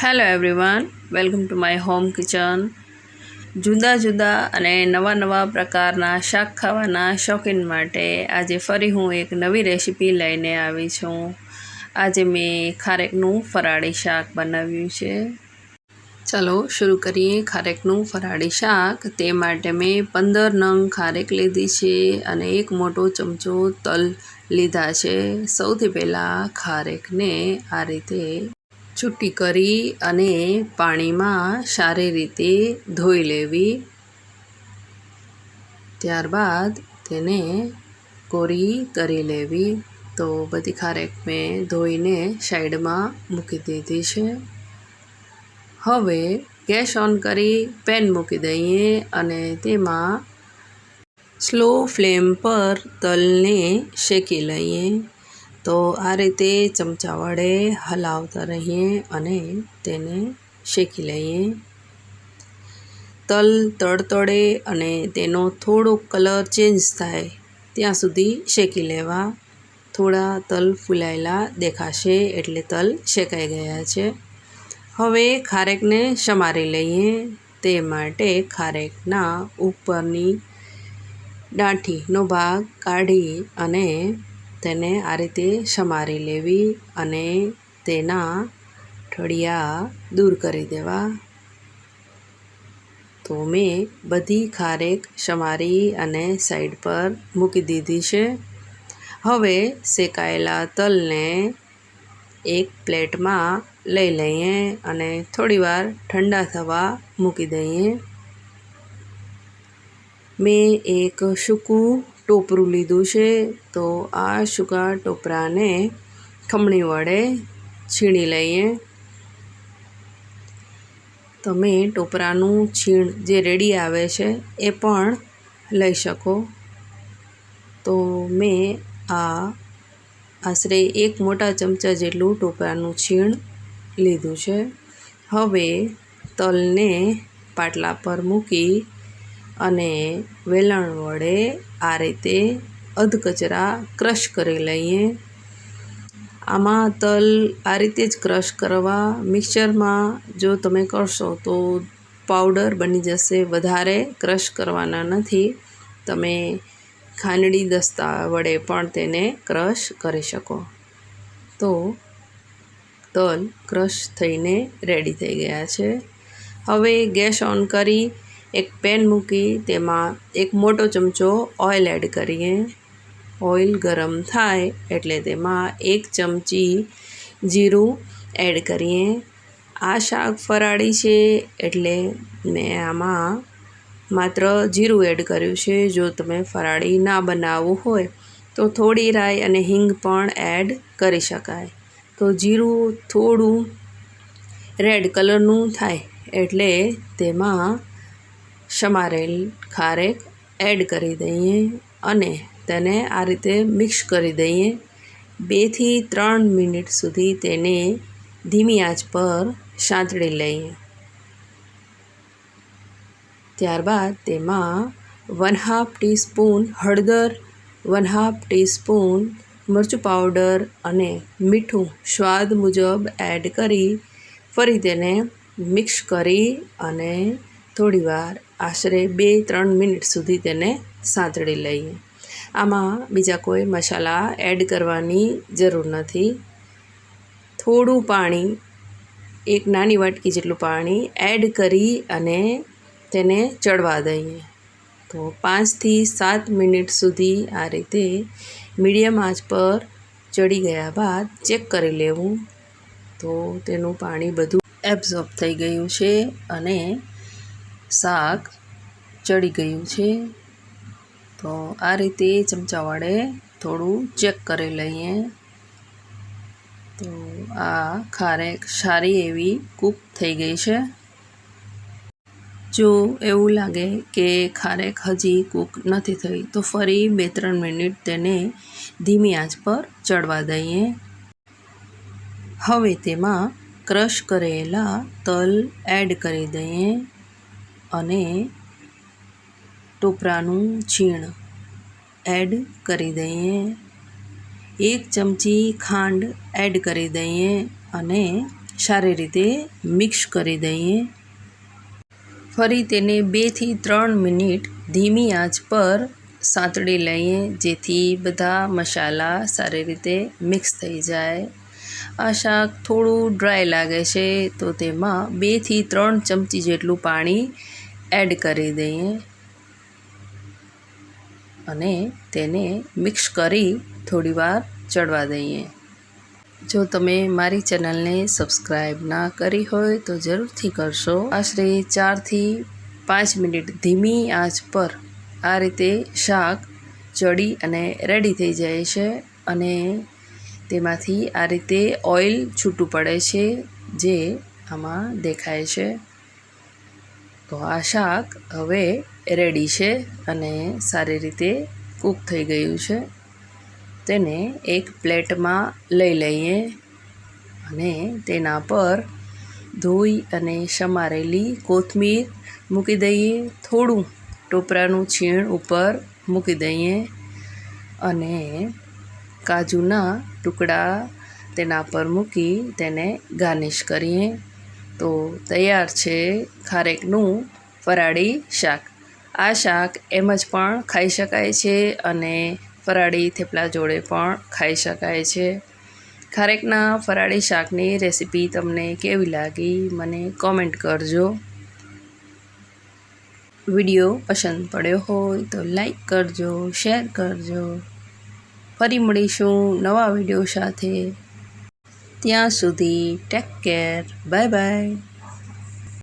Hello everyone welcome to my home kitchen જુદા જુદા અને નવા નવા પ્રકારના શાક ખાવાના શોખીન માટે આજે ફરી હું એક નવી રેસીપી લઈને આવી છું. આજે મેં ખારેકનું ફરાળી શાક બનાવ્યું છે. ચાલો શરૂ કરીએ ખારેકનું ફરાળી શાક. તે માટે મેં પંદર નંગ ખારેક લીધી છે અને એક મોટો ચમચો તલ લીધા છે. સૌથી પહેલાં ખારેકને આ રીતે છૂટી કરી અને પાણીમાં સારી રીતે ધોઈ લેવી. ત્યારબાદ તેને કોરી કરી લેવી. તો બધી ખારેક મેં ધોઈને સાઈડમાં મૂકી દીધી છે. હવે ગેસ ઓન કરી પેન મૂકી દઈએ અને તેમાં સ્લો ફ્લેમ પર તલને શેકી લઈએ. તો આ રીતે ચમચા વડે હલાવતા રહીએ અને તેને શેકી લઈએ. તલ તડતડે અને તેનો થોડો કલર ચેન્જ થાય ત્યાં સુધી શેકી લેવા. થોડા તલ ફૂલાયેલા દેખાશે એટલે તલ શેકાઈ ગયા છે. હવે ખારેકને સમારી લઈએ. તે માટે ખારેકના ઉપરની દાંઠીનો ભાગ કાઢી અને તેને આ રીતે સમારી લેવી અને તેના ઠળિયા દૂર કરી દેવા. તો મેં બધી ખારેક સમારી અને સાઈડ પર મૂકી દીધી છે. હવે શેકાયેલા તલને એક પ્લેટમાં લઈ લઈએ અને થોડીવાર ઠંડા થવા મૂકી દઈએ. મેં એક સૂકું ટોપરું લીધું છે, તો આ સૂકા ટોપરાને ખમણી વડે છીણી લઈએ. તમે ટોપરાનું છીણ જે રેડી આવે છે, એ પણ લઈ શકો. તો મેં આ આશરે એક મોટા ચમચા જેટલું ટોપરાનું છીણ લીધું છે. હવે તલને પાટલા પર મૂકી અને વેલણ વડે આ રીતે અધકચરા ક્રશ કરી લઈએ. આમાં તલ આ રીતે જ ક્રશ કરવા, મિક્સરમાં જો તમે કરશો તો પાવડર બની જશે. વધારે ક્રશ કરવાના નથી. તમે ખાંડડી દસ્તા વડે પણ તેને ક્રશ કરી શકો. તો તલ ક્રશ થઈને રેડી થઈ ગયા છે. હવે ગેસ ઓન કરી એક પેન મૂકી તેમાં એક મોટો ચમચો ઓઇલ એડ કરીએ. ઓઇલ ગરમ થાય એટલે તેમાં એક ચમચી જીરું એડ કરીએ. આ શાક ફરાળી છે એટલે મેં આમાં માત્ર જીરું એડ કર્યું છે. જો તમે ફરાળી ના બનાવવું હોય તો થોડી રાઈ અને હિંગ પણ એડ કરી શકાય. તો જીરું થોડું રેડ કલરનું થાય એટલે તેમાં સમારેલ ખારેક એડ કરી દઈએ અને તેને આ રીતે મિક્સ કરી દઈએ. બેથી ત્રણ મિનિટ સુધી તેને ધીમી આંચ પર સાંતળી લઈએ. ત્યારબાદ તેમાં વન હાફ ટીસ્પૂન હળદર, વન હાફ ટીસ્પૂન મરચું પાવડર અને મીઠું સ્વાદ મુજબ એડ કરી ફરી તેને મિક્સ કરી અને થોડીવાર આશરે બે ત્રણ મિનિટ સુધી તેને સાંતળી લઈએ. આમાં બીજા કોઈ મસાલા એડ કરવાની જરૂર નથી. થોડું પાણી, એક નાની વાટકી જેટલું પાણી એડ કરી અને તેને ચડવા દઈએ. તો પાંચથી સાત મિનિટ સુધી આ રીતે મીડિયમ આંચ પર ચડી ગયા બાદ ચેક કરી લેવું. તો તેનું પાણી બધું એબ્ઝોર્બ થઈ ગયું છે અને શાક ચડી ગયું છે. તો આ રીતે ચમચા વડે થોડું ચેક કરી લઈએ. તો આ ખારેક સારી એવી કૂક થઈ ગઈ છે. જો એવું લાગે કે ખારેક હજી કૂક નથી થઈ, તો ફરી બે ત્રણ મિનિટ તેને ધીમી આંચ પર ચડવા દઈએ. હવે તેમાં ક્રશ કરેલા તલ એડ કરી દઈએ. અને ટોપરાનું છીણ એડ કરી દઈએ. એક ચમચી ખાંડ એડ કરી દઈએ અને સારી રીતે મિક્સ કરી દઈએ. ફરી તેને બેથી ત્રણ મિનિટ ધીમી આંચ પર સાંતળી લઈએ, જેથી બધા મસાલા સારી રીતે મિક્સ થઈ જાય. આ શાક થોડું ડ્રાય લાગે છે, તો તેમાં બેથી ત્રણ ચમચી જેટલું પાણી એડ કરી દઈએ. અને તેને મિક્સ કરી થોડીવાર ચડવા દઈએ. જો તમે મારી ચેનલને સબસ્ક્રાઈબ ના કરી હોય, તો જરૂરથી કરશો. આશરે ચારથી પાંચ મિનિટ ધીમી આંચ પર આ રીતે શાક ચડી અને રેડી થઈ જાય છે અને તેમાંથી આ રીતે ઓઇલ છૂટું પડે છે, જે આમાં દેખાય છે. તો આ શાક હવે રેડી છે અને સારી રીતે કૂક થઈ ગયું છે. તેને એક પ્લેટમાં લઈ લઈએ અને તેના પર ધોઈ અને સમારેલી કોથમીર મૂકી દઈએ. થોડું ટોપરાનું છીણ ઉપર મૂકી દઈએ અને કાજુના ટુકડા તેના પર મૂકી તેને ગાર્નિશ કરીએ. તો તૈયાર છે ખારેકનું ફરાળી શાક. આ શાક એમ જ પણ ખાઈ શકાય છે અને ફરાળી થેપલા જોડે પણ ખાઈ શકાય છે. ખારેકના ફરાળી શાકની રેસીપી તમને કેવી લાગી મને કોમેન્ટ કરજો. વીડિયો પસંદ પડ્યો હોય તો લાઈક કરજો, શેર કરજો. ફરી મળીશું નવા વીડિયો સાથે. ત્યાં સુધી ટેક કેર. Bye bye.